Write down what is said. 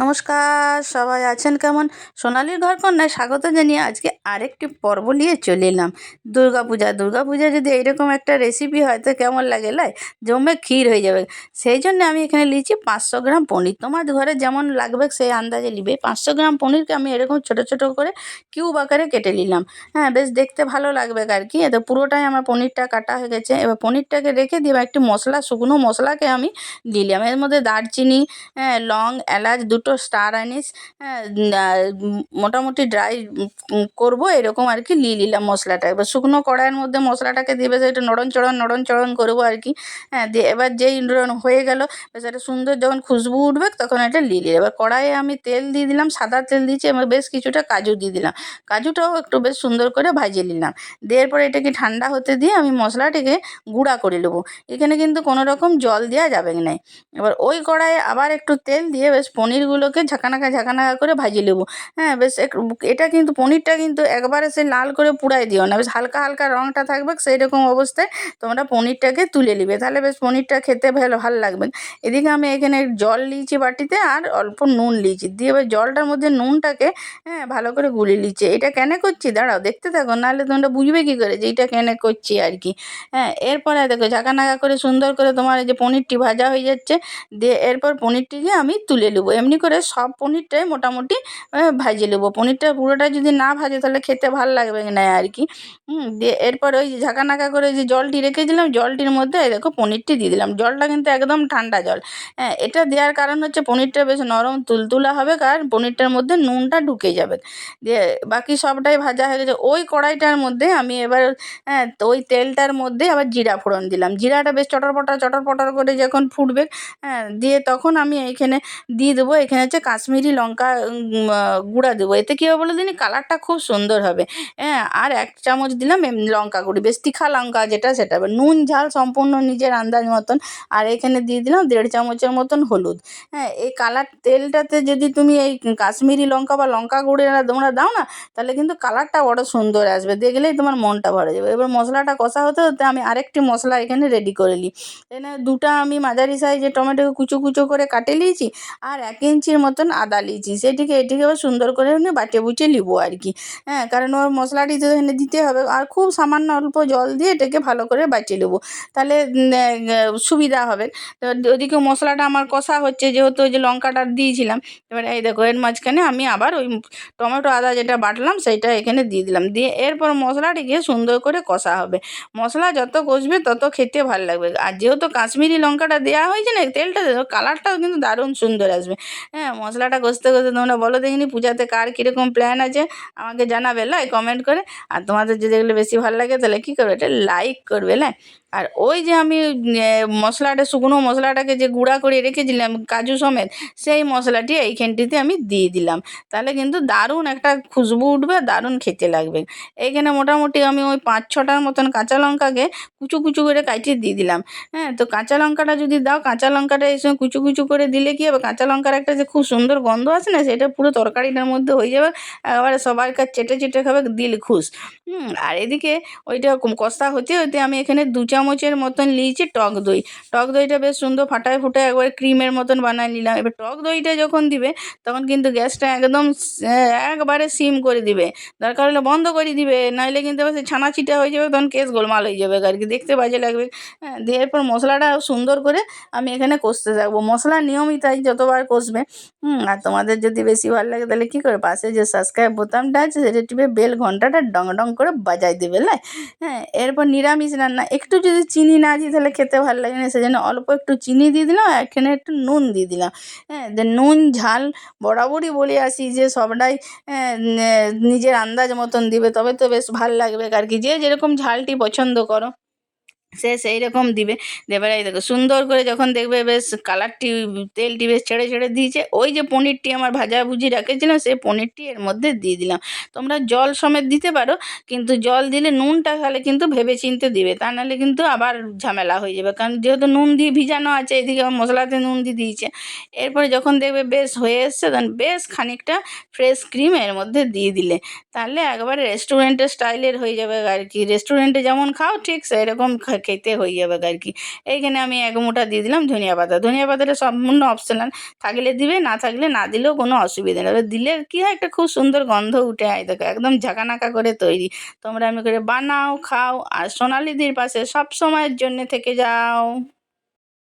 নমস্কার, সবাই আছেন কেমন? সোনালির ঘর কন্যায় স্বাগত জানিয়ে আজকে আরেকটি পর্ব নিয়ে চলে এলাম। দুর্গা পূজা দুর্গা পূজা যদি এইরকম একটা রেসিপি হয় তো কেমন লাগে লাই? জমে ক্ষীর হয়ে যাবে। সেই জন্য আমি এখানে নিয়েছি পাঁচশো গ্রাম পনির। তোমার ঘরে যেমন লাগবে সেই আন্দাজে নিবে। পাঁচশো গ্রাম পনিরকে আমি এরকম ছোটো ছোটো করে কিউব আকারে কেটে নিলাম। হ্যাঁ বেশ দেখতে ভালো লাগবে আর কি। এতে পুরোটাই আমার পনিরটা কাটা হয়ে গেছে। এবার পনিরটাকে রেখে দিয়ে একটি মশলা, শুকনো মশলাকে আমি দিলাম। এর মধ্যে দারচিনি হ্যাঁ লং, এলাচ দুটো স্টার আনিস হ্যাঁ মোটামুটি ড্রাই করব, এরকম আর কি নিয়ে নিলাম মশলাটা। এবার শুকনো কড়াইয়ের মধ্যে মশলাটাকে দিয়ে বেশ একটু নড়ন চড়ন নড়ন চড়ন করব আর কি। হ্যাঁ দিয়ে এবার যেই হয়ে গেল বেশ সুন্দর যখন খুশবু উঠবে, তখন এটা নিয়ে নিলাম এবার কড়াইয়ে আমি তেল দিয়ে দিলাম, সাদা তেল দিয়েছি এবার বেশ কিছুটা কাজু দিয়ে দিলাম। কাজুটাও একটু বেশ সুন্দর করে ভাজিয়ে নিলাম। দেওয়ার পরে এটাকে ঠান্ডা হতে দিয়ে আমি মশলাটিকে গুঁড়া করে নেব। এখানে কিন্তু কোনো রকম জল দেওয়া যাবে না এবার ওই কড়াইয়ে আবার একটু তেল দিয়ে বেশ পনিরগুলোকে ঝাঁকানাকা ঝাঁকানাকা করে ভাজিয়ে নেব। হ্যাঁ বেশ এটা কিন্তু পনিরটা কিন্তু একবারে সে লাল করে পুড়াই দিও না। বেশ হালকা হালকা রঙটা থাকবে সেই রকম অবস্থায় তোমরা পনিরটাকে তুলে নিবে। তাহলে বেশ পনিরটা খেতে ভালো ভালো লাগবে। এদিকে আমি এখানে জল নিয়েছি বাটিতে আর অল্প নুন নিয়েছি। দিয়ে এবার জলটার মধ্যে নুনটাকে হ্যাঁ ভালো করে গুলিয়ে নিচ্ছে। এটা কেন করছি? দাঁড়াও, দেখতে থাকো, নাহলে তোমরা বুঝবে কী করে যে এটা কেন করছি আর কি। হ্যাঁ এরপরে দেখো ঝাঁকানাকা করে সুন্দর করে তোমার এই যে পনিরটি ভাজা হয়ে যাচ্ছে। দিয়ে এরপর পনিরটিকে আমি তুলে নেব। এমনি করে সব পনিরটাই মোটামুটি ভাজে নেব। পনিরটা পুরোটা যদি না ভাজে তাহলে খেতে ভালো লাগবে না আর কি। দিয়ে এরপর ওই ঝাঁকানাকা করে যে জলটি রেখেছিলাম জলটির মধ্যে দেখো পনিরটি দিয়ে দিলাম। জলটা কিন্তু একদম ঠান্ডা জল। হ্যাঁ এটা দেওয়ার কারণ হচ্ছে পনিরটা বেশ নরম তুলতুলা হবে কারণ পনিরটার মধ্যে নুনটা ঢুকে যাবে। দিয়ে বাকি সবটাই ভাজা হয়ে গেছে। ওই কড়াইটার মধ্যে আমি এবার হ্যাঁ তো ওই তেলটার মধ্যে আবার জিরা ফোড়ন দিলাম। জিরাটা বেশ চটর পটর চটর পটর করে যখন ফুটবে হ্যাঁ দিয়ে তখন আমি এইখানে দিয়ে দেবো। এখানে হচ্ছে কাশ্মীরি লঙ্কা গুঁড়া দেবো। এতে কী হবে বলো দিন কালারটা খুব সুন্দর হবে। হ্যাঁ আর এক চামচ দিলাম লঙ্কা গুঁড়ি, বেশ তিখা লঙ্কা যেটা, সেটা নুন, ঝাল সম্পূর্ণ নিজের আন্দাজ মতন। আর এখানে দিয়ে দিলাম দেড় চামচের মতন হলুদ। হ্যাঁ এই কালার তেলটাতে যদি তুমি এই কাশ্মীরি লঙ্কা বা লঙ্কা গুঁড়ি তোমরা দাও না, তাহলে কিন্তু কালারটা বড় সুন্দর আসবে। দেখলেই তোমার মনটা ভরে যাবে। এবার মশলাটা কষা হতে হতে আমি আরেকটি মশলা এখানে রেডি করে নিই। এখানে দুটা আমি মাঝারি সাইজের টমেটো কুচো কুচো করে কাটে নিয়েছি। আর এক ইঞ্চির মতন আদা লিচি, সেটিকে এটিকে সুন্দর করে বাটে বুটে নিবো আর কি। হ্যাঁ কারণ ওর মশলাটি তো এখানে দিতে হবে। আর খুব সামান্য অল্প জল দিয়ে এটাকে ভালো করে বাটিয়ে নেব। তাহলে সুবিধা হবে। ওদিকে মশলাটা আমার কষা হচ্ছে, যেহেতু ওই যে লঙ্কাটা দিয়েছিলাম। এবার এই দেখো, এর মাঝখানে আমি আবার ওই টমেটো, আদা যেটা বাটলাম সেটা এখানে দিয়ে দিলাম। দিয়ে এরপর মশলাটিকে সুন্দর করে কষা হবে। মশলা যত কষবে, তত খেতে ভালো লাগবে। আর যেহেতু কাশ্মীরি লঙ্কাটা দেওয়া হয়েছে না, তেলটা কালারটাও কিন্তু দারুণ সুন্দর আসবে। হ্যাঁ মশলাটা কষতে কষতে তোমরা বলো দেখিনি, পূজাতে কার কীরকম প্ল্যান আছে, আমাকে জানাবে, লাই কমেন্ট করে। আর তোমাদের যদি এগুলো বেশি ভালো লাগে, তাহলে কী করবে? এটা লাইক করবে, লাই। আর ওই যে আমি মশলাটা, শুকনো মশলাটাকে যে গুঁড়া করে রেখেছিলাম, কাজু সমেত, সেই মশলাটি এইখানটিতে আমি দিয়ে দিলাম। তাহলে কিন্তু দারুণ একটা খুশবু উঠবে, দারুণ খেতে লাগবে। এইখানে মোটামুটি আমি ওই পাঁচ ছটার মতন কাঁচা লঙ্কাকে কুচু কুচু করে কাটিয়ে দিয়ে দিলাম। হ্যাঁ তো কাঁচা লঙ্কাটা যদি দাও, কাঁচা লঙ্কাটা এই সময় কুচু কুচু করে দিলে কী হবে? কাঁচা লঙ্কার একটা যে খুব সুন্দর গন্ধ আছে না, সেটা পুরো তরকারিটার মধ্যে হয়ে যাবে একেবারে সবার কাছে চেটে চেটে খাবে, দিল খুশ। হুম, আর এদিকে ওইটা কষা হতে হতে আমি এখানে দু চামচের মতন নিয়েছি টক দই। টক দইটা বেশ সুন্দর ফাটায় ফুটায় একবার ক্রিমের মতন বানায় নিলাম। এবার টক দইটা যখন দিবে, তখন কিন্তু গ্যাসটা একদম একবারে সিম করে দিবে। দরকার হলে বন্ধ করে দিবে নাহলে কিন্তু আবার ছানা ছিটা হয়ে যাবে, তখন কেস গোলমাল হয়ে যাবে। আর কি দেখতে বাজে লাগবে। হ্যাঁ দিয়ে এরপর মশলাটা সুন্দর করে আমি এখানে কষতে থাকব। মশলা নিয়মিতাই যতবার কষবে, হুম, আর তোমাদের যদি বেশি ভালো লাগে তাহলে কী করে পাশে যে সাবস্ক্রাইব বোতামটা আছে, সেটা টিপে বেল ঘন্টাটা ডং ডং করে বাজাই দেবে হ্যাঁ এরপর নিরামিষ রান্না, একটু যদি চিনি না দিই তাহলে খেতে ভালো লাগে না। সেজন্য অল্প একটু চিনি দিয়ে দিলাম এখানে একটু নুন দিয়ে দিলাম। হ্যাঁ নুন, ঝাল বরাবরই বলে আসি যে সবটাই নিজের আন্দাজ মতন দিবে, তবে তো বেশ ভালো লাগবে। আর কি যে যেরকম ঝালটি পছন্দ করো। সে সেই রকম দিবে। এবারে এই দেখো, সুন্দর করে যখন দেখবে বেশ কালারটি তেলটি বেশ ছেড়ে ছেড়ে দিয়েছে, ওই যে পনিরটি আমার ভাজা ভুজি রেখেছিলাম, সেই পনিরটি এর মধ্যে দিয়ে দিলাম। তোমরা জল সমেত দিতে পারো, কিন্তু জল দিলে নুনটা তাহলে কিন্তু ভেবে চিনতে দিবে, তা নাহলে কিন্তু আবার ঝামেলা হয়ে যাবে। কারণ যেহেতু নুন দিয়ে ভিজানো আছে, এদিকে মশলাতে নুন দিয়ে দিয়েছে। এরপরে যখন দেখবে বেশ হয়ে এসছে তখন বেশ খানিকটা ফ্রেশ ক্রিম এর মধ্যে দিয়ে দিলে। তাহলে একবারে রেস্টুরেন্টের স্টাইলের হয়ে যাবে আর কি। রেস্টুরেন্টে যেমন খাও, ঠিক সেরকম খেতে হয়ে যাবে আর কি। এইখানে আমি এক মুঠা দিয়ে দিলাম ধনিয়া পাতা। ধনিয়া পাতাটা সম্পূর্ণ অপশনাল থাকলে দিবে, না থাকলে না দিলেও কোনো অসুবিধা নেই। দিলে কী হয়, একটা খুব সুন্দর গন্ধ উঠে। আয় দেখো, একদম ঝাঁকানাকা করে তৈরি। তোমরা আমি করে বানাও, খাও। আর সোনালিদির পাশে সব সময়ের জন্যে থেকে যাও।